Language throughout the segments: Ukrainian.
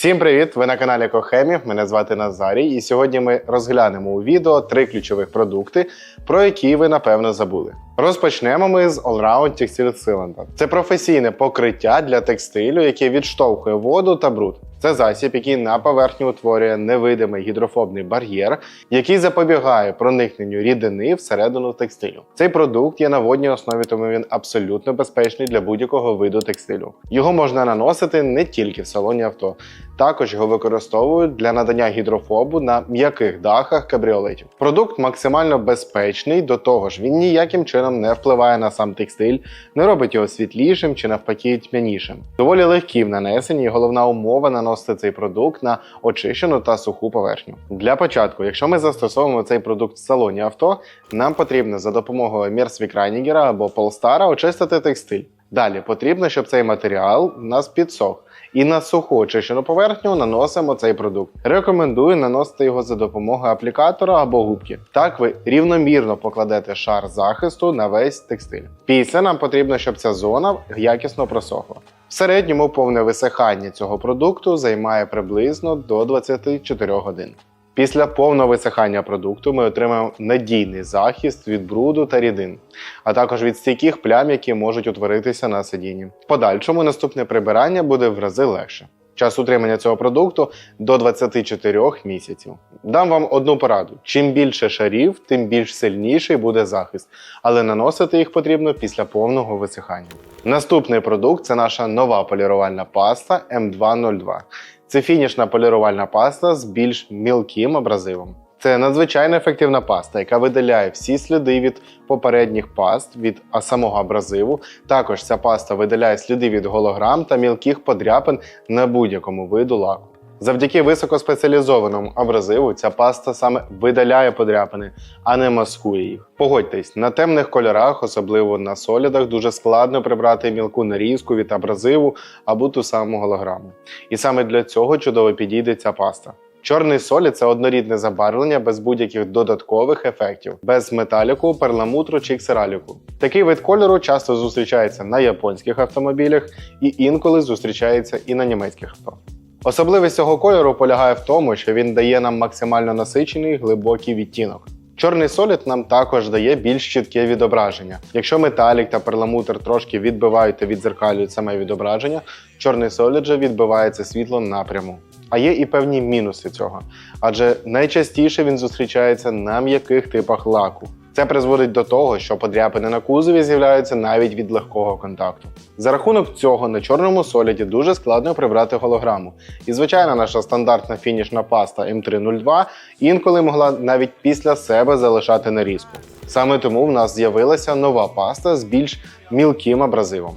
Всім привіт! Ви на каналі Кохемі. Мене звати Назарій, і сьогодні ми розглянемо у відео три ключових продукти, про які ви напевно забули. Розпочнемо ми з Allround Textile Cylinder. Це професійне покриття для текстилю, яке відштовхує воду та бруд. Це засіб, який на поверхні утворює невидимий гідрофобний бар'єр, який запобігає проникненню рідини всередину текстилю. Цей продукт є на водній основі, тому він абсолютно безпечний для будь-якого виду текстилю. Його можна наносити не тільки в салоні авто, також його використовують для надання гідрофобу на м'яких дахах кабріолетів. Продукт максимально безпечний, до того ж, він ніяким чином не впливає на сам текстиль, не робить його світлішим чи навпаки тьмянішим. Доволі легкі в нанесенні, і головна умова наносити цей продукт на очищену та суху поверхню. Для початку, якщо ми застосовуємо цей продукт в салоні авто, нам потрібно за допомогою Мерсвікрайнігера або Полстара очистити текстиль. Далі потрібно, щоб цей матеріал у нас підсох. І на суху очищену поверхню наносимо цей продукт. Рекомендую наносити його за допомогою аплікатора або губки. Так ви рівномірно покладете шар захисту на весь текстиль. Після нам потрібно, щоб ця зона якісно просохла. В середньому повне висихання цього продукту займає приблизно до 24 годин. Після повного висихання продукту ми отримаємо надійний захист від бруду та рідин, а також від стійких плям, які можуть утворитися на сидінні. В подальшому наступне прибирання буде в рази легше. Час утримання цього продукту до 24 місяців. Дам вам одну пораду: чим більше шарів, тим більш сильніший буде захист, але наносити їх потрібно після повного висихання. Наступний продукт це наша нова полірувальна паста М202. Це фінішна полірувальна паста з більш мілким абразивом. Це надзвичайно ефективна паста, яка видаляє всі сліди від попередніх паст від самого абразиву. Також ця паста видаляє сліди від голограм та мілких подряпин на будь-якому виду лаку. Завдяки високоспеціалізованому абразиву ця паста саме видаляє подряпини, а не маскує їх. Погодьтесь, на темних кольорах, особливо на солідах, дуже складно прибрати мілку нарізку від абразиву або ту саму голограму. І саме для цього чудово підійде ця паста. Чорний солід це однорідне забарвлення без будь-яких додаткових ефектів, без металіку, перламутру чи ксераліку. Такий вид кольору часто зустрічається на японських автомобілях і інколи зустрічається і на німецьких авто. Особливість цього кольору полягає в тому, що він дає нам максимально насичений глибокий відтінок. Чорний солід нам також дає більш чітке відображення. Якщо металік та перламутр трошки відбивають та відзеркалюють саме відображення, чорний солід же відбивається світло напряму. А є і певні мінуси цього, адже найчастіше він зустрічається на м'яких типах лаку. Це призводить до того, що подряпини на кузові з'являються навіть від легкого контакту. За рахунок цього на чорному соліді дуже складно прибрати голограму. І звичайно, наша стандартна фінішна паста М302 інколи могла навіть після себе залишати нарізку. Саме тому в нас з'явилася нова паста з більш мілким абразивом.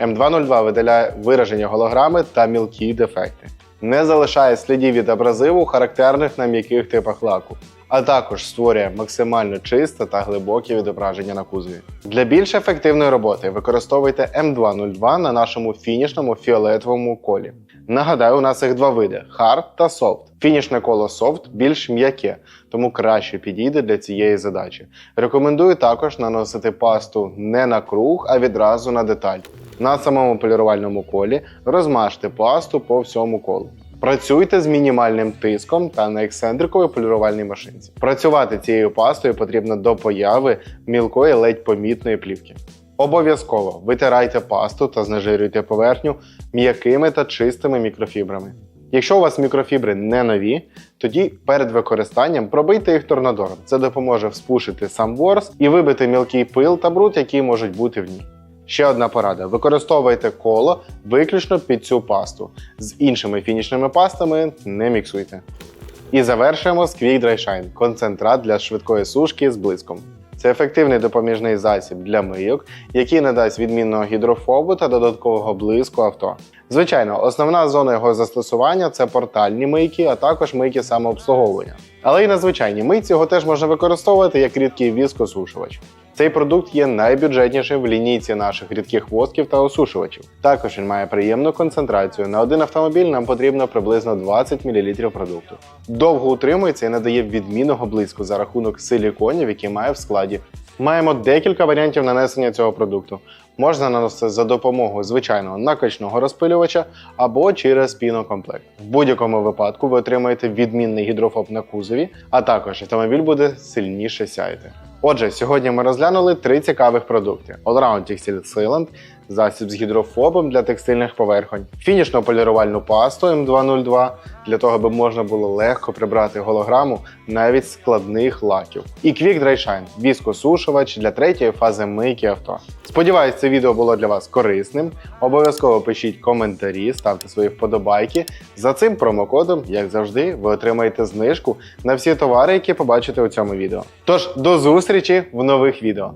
М202 видаляє вираження голограми та мілкі дефекти. Не залишає слідів від абразиву, характерних на м'яких типах лаку а також створює максимально чисте та глибоке відображення на кузові. Для більш ефективної роботи використовуйте М202 на нашому фінішному фіолетовому колі. Нагадаю, у нас їх два види: Hard та Soft. Фінішне коло Soft більш м'яке, тому краще підійде для цієї задачі. Рекомендую також наносити пасту не на круг, а відразу на деталь. На самому полірувальному колі розмажте пасту по всьому колу. Працюйте з мінімальним тиском та на ексцентриковій полірувальній машинці. Працювати цією пастою потрібно до появи мілкої ледь помітної плівки. Обов'язково витирайте пасту та знежирюйте поверхню м'якими та чистими мікрофібрами. Якщо у вас мікрофібри не нові, тоді перед використанням пробийте їх торнадором. Це допоможе вспушити сам ворс і вибити мілкий пил та бруд, які можуть бути в ній. Ще одна порада: використовуйте коло виключно під цю пасту. З іншими фінішними пастами не міксуйте. І завершуємо з Quick Dry Shine – концентрат для швидкої сушки з блиском. Це ефективний допоміжний засіб для мийок, який надасть відмінного гідрофобу та додаткового блиску авто. Звичайно, основна зона його застосування це портальні мийки, а також мийки самообслуговування. Але й на звичайній мийці його теж можна використовувати як рідкий віскосушувач. Цей продукт є найбюджетнішим в лінійці наших рідких восків та осушувачів. Також він має приємну концентрацію. На один автомобіль нам потрібно приблизно 20 мл продукту. Довго утримується і надає відмінного блиску за рахунок силіконів, які має в складі. Маємо декілька варіантів нанесення цього продукту. можна наносити за допомогою звичайного накачного розпилювача або через пінокомплект. В будь-якому випадку ви отримаєте відмінний гідрофоб на кузові, а також автомобіль буде сильніше сяяти. Отже, сьогодні ми розглянули три цікавих продукти: Allround Textile Sealant, засіб з гідрофобом для текстильних поверхонь, фінішну полірувальну пасту М202 для того, аби можна було легко прибрати голограму навіть складних лаків. І Quick Dry Shine – віскосушувач для третьої фази мийки авто. Сподіваюсь, це відео було для вас корисним. Обов'язково пишіть коментарі, ставте свої вподобайки. За цим промокодом, як завжди, ви отримаєте знижку на всі товари, які побачите у цьому відео. Тож до зустрічі в нових відео.